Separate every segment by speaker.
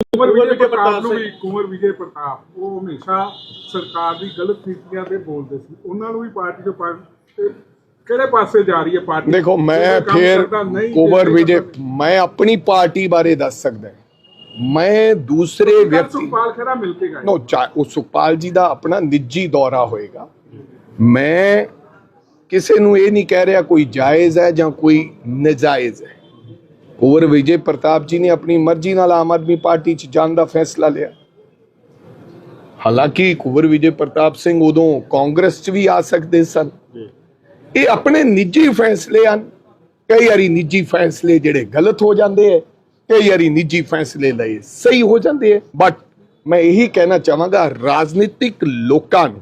Speaker 1: ਕੁਮਰ
Speaker 2: ਕੁੰਵਰ
Speaker 1: ਵਿਜੇ ਪ੍ਰਤਾਪ ਨੂੰ। ਵੀ ਕੁਮਰ ਵਿਜੇ ਪ੍ਰਤਾਪ ਉਹ ਹਮੇਸ਼ਾ ਸਰਕਾਰ ਦੀ ਗਲਤ ਨੀਤੀਆਂ ਤੇ ਬੋਲਦੇ ਸੀ। ਉਹਨਾਂ ਨੂੰ ਵੀ ਪਾਰਟੀ ਤੋਂ ਪਾ ਤੇ ਕਿਹੜੇ ਪਾਸੇ ਜਾ ਰਹੀ ਹੈ ਪਾਰਟੀ?
Speaker 3: ਦੇਖੋ ਮੈਂ ਫਿਰ
Speaker 1: ਜਿਹੜਾ
Speaker 3: ਵਿਜੇ ਮੈਂ ਆਪਣੀ ਪਾਰਟੀ ਬਾਰੇ ਦੱਸ ਸਕਦਾ ਮੈਂ ਦੂਸਰੇ ਵਿਅਕਤੀ
Speaker 1: ਸੁਖਪਾਲ ਖਹਿਰਾ ਮਿਲ ਕੇ ਗਏ।
Speaker 3: ਨੋ ਉਹ ਸੁਖਪਾਲ ਜੀ ਦਾ ਆਪਣਾ ਨਿੱਜੀ ਦੌਰਾ ਹੋਏਗਾ। ਮੈਂ ਕਿਸੇ ਨੂੰ ਇਹ ਨਹੀਂ ਕਹਿ ਰਿਹਾ ਕੋਈ ਜਾਇਜ਼ ਹੈ ਜਾਂ ਕੋਈ ਨਜਾਇਜ਼ ਹੈ। ਕੁਵਰ ਵਿਜੇ ਪ੍ਰਤਾਪ ਜੀ ਨੇ ਆਪਣੀ ਮਰਜ਼ੀ ਨਾਲ ਆਮ ਆਦਮੀ ਪਾਰਟੀ ਚ ਜਾਣ ਦਾ ਫੈਸਲਾ ਲਿਆ। ਹਾਲਾਂਕਿ ਕੁਵਰ ਵਿਜੇ ਪ੍ਰਤਾਪ ਸਿੰਘ ਉਦੋਂ ਕਾਂਗਰਸ ਚ ਵੀ ਆ ਸਕਦੇ ਸਨ। ਇਹ ਆਪਣੇ ਨਿੱਜੀ ਫੈਸਲੇ ਹਨ। ਕਈ ਵਾਰੀ ਨਿੱਜੀ ਫੈਸਲੇ ਜਿਹੜੇ ਗਲਤ ਹੋ ਜਾਂਦੇ ਹੈ ਕਈ ਵਾਰੀ ਨਿੱਜੀ ਫੈਸਲੇ ਲਏ ਸਹੀ ਹੋ ਜਾਂਦੇ ਹੈ ਬਟ ਮੈਂ ਇਹੀ ਕਹਿਣਾ ਚਾਹਾਂਗਾ ਰਾਜਨੀਤਿਕ ਲੋਕਾਂ ਨੂੰ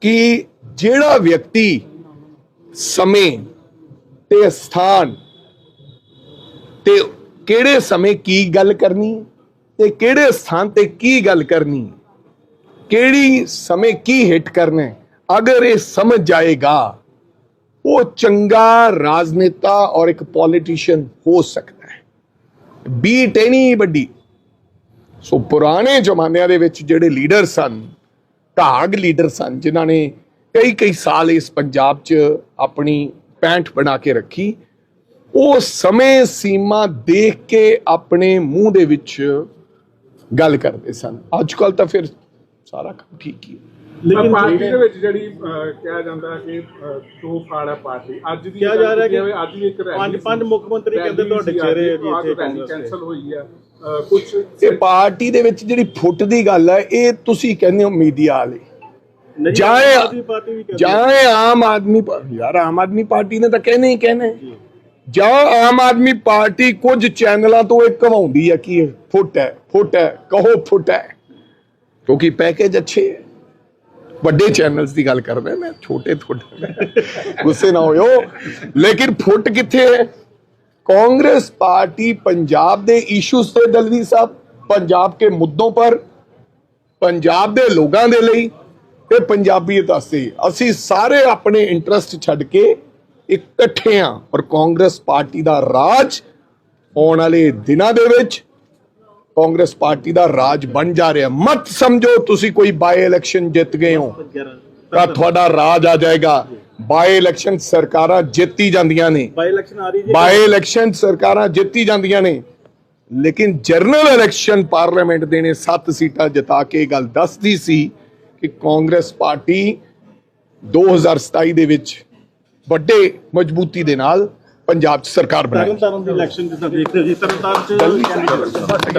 Speaker 3: ਕਿ ਜਿਹੜਾ ਵਿਅਕਤੀ ਸਮੇਂ ਤੇ ਸਥਾਨ ਤੇ ਕਿਹੜੇ ਸਮੇਂ ਕੀ ਗੱਲ ਕਰਨੀ ਹੈ? ਤੇ ਕਿਹੜੇ ਸਥਾਨ ਤੇ ਕੀ ਗੱਲ ਕਰਨੀ ਹੈ? ਕਿਹੜੀ ਸਮੇਂ ਕੀ ਹਿੱਟ ਕਰਨਾ ਹੈ? ਅਗਰ ਇਹ ਸਮਝ ਜਾਏਗਾ, ਉਹ ਚੰਗਾ ਰਾਜਨੇਤਾ ਔਰ ਇੱਕ ਪੋਲੀਟੀਸ਼ੀਅਨ ਹੋ ਸਕਦਾ ਹੈ। ਬੀਟ ਐਨੀ ਵੱਡੀ। ਸੋ ਪੁਰਾਣੇ ਜ਼ਮਾਨਿਆਂ ਦੇ ਵਿੱਚ ਜਿਹੜੇ ਲੀਡਰ ਸਨ, ਢਾਗ ਲੀਡਰ ਸਨ, ਜਿਨ੍ਹਾਂ ਨੇ ਕਈ ਕਈ ਸਾਲ ਇਸ ਪੰਜਾਬ 'ਚ ਆਪਣੀ ਪੈਂਠ ਬਣਾ ਕੇ ਰੱਖੀ ਉਹ ਸਮੇਂ ਸੀਮਾ ਦੇਖ ਕੇ ਆਪਣੇ ਮੂੰਹ ਦੇ ਵਿੱਚ ਗੱਲ ਕਰਦੇ ਸਨ। ਅੱਜ ਕੱਲ ਤਾਂ ਫਿਰ ਸਾਰਾ ਕੰਮ ਠੀਕ ਹੀ ਹੈ।
Speaker 1: ਲੇਕਿਨ ਪਾਰਟੀ ਦੇ ਵਿੱਚ ਜਿਹੜੀ ਕਿਹਾ ਜਾਂਦਾ ਕਿ ਦੋ ਫਾੜ ਪਾਰਟੀ। ਅੱਜ ਦੀ
Speaker 2: ਕਿਹਾ ਜਾ ਰਿਹਾ ਕਿ
Speaker 1: ਅੱਜ ਵੀ ਇੱਕ ਰੈਲੀ
Speaker 2: ਪੰਜ-। ਪੰਜ ਮੁੱਖ ਮੰਤਰੀ ਕਹਿੰਦੇ ਤੁਹਾਡੇ ਚਿਹਰੇ
Speaker 1: ਅੱਜ,
Speaker 2: ਜੀ ਇੱਥੇ ਦੇ।
Speaker 1: ਕੈਂਸਲ ਹੋਈ ਹੈ ਕੁਝ
Speaker 3: ਇਹ ਪਾਰਟੀ ਦੇ ਵਿੱਚ ਜਿਹੜੀ ਫੁੱਟ ਦੀ ਗੱਲ ਹੈ ਇਹ ਤੁਸੀਂ ਕਹਿੰਦੇ ਹੋ ਮੀਡੀਆ ਵਾਲੇ।
Speaker 2: ਨਹੀਂ,
Speaker 3: ਜਾਂ
Speaker 2: ਆਮ ਆਦਮੀ ਪਾਰਟੀ ਵੀ ਕਹਿੰਦੀ
Speaker 3: ਯਾਰ ਆਮ ਆਦਮੀ ਪਾਰਟੀ ਨੇ ਤਾਂ ਕਹਿਣਾ ਹੀ। ਕਹਿਣਾ। ਜਾਂ ਆਮ ਆਦਮੀ ਪਾਰਟੀ ਕੁਝ ਚੈਨਲਾਂ ਤੋਂ ਇਹ ਕਹਾਉਂਦੀ ਹੈ ਕਿ ਫੁੱਟ ਹੈ ਫੁੱਟ ਹੈ, ਕਹੋ ਫੁੱਟ ਹੈ। ਕਿਉਂਕਿ ਪੈਕੇਜ ਅੱਛੇ ਹੈ। ਵੱਡੇ ਚੈਨਲਸ ਦੀ ਗੱਲ ਕਰਦਾ ਮੈਂ ਛੋਟੇ ਥੋੜੇ ਗੁੱਸੇ ਨਾ ਹੋਇਓ। ਲੇਕਿਨ ਫੁੱਟ ਕਿੱਥੇ ਹੈ? ਕਾਂਗरेस ਪਾਰਟੀ ਪੰਜਾਬ ਦੇ ਇਸ਼ੂਸ ਤੇ ਦਲਵੀ ਸਾਹਿਬ, ਪੰਜਾਬ ਕੇ ਮੁੱਦੋਂ ਪਰ, ਪੰਜਾਬ ਦੇ ਲੋਕਾਂ ਦੇ ਲਈ ਤੇ ਪੰਜਾਬੀਅਤ ਅਸੀਂ ਅਸੀਂ ਸਾਰੇ ਆਪਣੇ ਇੰਟਰਸਟ ਛੱਡ ਕੇ ਇਕੱਠੇ ਹਾਂ ਔਰ ਕਾਂਗਰਸ ਪਾਰਟੀ ਦਾ ਰਾਜ ਆਉਣ ਵਾਲੇ ਦਿਨਾਂ ਦੇ ਵਿੱਚ ਕਾਂਗਰਸ ਪਾਰਟੀ ਦਾ ਰਾਜ ਬਣ ਜਾ ਰਿਹਾ। ਮਤ ਸਮਝੋ ਤੁਸੀਂ ਕੋਈ ਬਾਈ ਇਲੈਕਸ਼ਨ ਜਿੱਤ ਗਏ ਹੋ ਤਾਂ ਤੁਹਾਡਾ ਰਾਜ ਆ ਜਾਏਗਾ। ਬਾਈ ਇਲੈਕਸ਼ਨ ਸਰਕਾਰਾਂ ਜਿੱਤੀ ਜਾਂਦੀਆਂ ਨੇ।
Speaker 2: ਬਾਈ ਇਲੈਕਸ਼ਨ ਆ ਰਹੀ ਜੀ।
Speaker 3: ਬਾਈ ਇਲੈਕਸ਼ਨ ਸਰਕਾਰਾਂ ਜਿੱਤੀ ਜਾਂਦੀਆਂ ਨੇ। ਲੇਕਿਨ ਜਨਰਲ ਇਲੈਕਸ਼ਨ ਪਾਰਲੀਮੈਂਟ ਦੇ ਨੇ 7 ਸੀਟਾਂ ਜਿਤਾ ਕੇ ਇਹ ਗੱਲ ਦੱਸਦੀ ਸੀ ਕਿ ਕਾਂਗਰਸ ਪਾਰਟੀ 2027 ਦੇ ਵਿੱਚ ਵੱਡੇ ਮਜ਼ਬੂਤੀ ਦੇ ਨਾਲ ਪੰਜਾਬ 'ਚ ਸਰਕਾਰ ਬਣਾਏਗੀ
Speaker 2: ਤਰਨਤਾਰਨ ਦੀ ਇਲੈਕਸ਼ਨ ਜਿੱਦਾਂ ਦੇਖਦੇ ਹੋ ਜੀ ਤਰਨਤਾਰਨ ਚ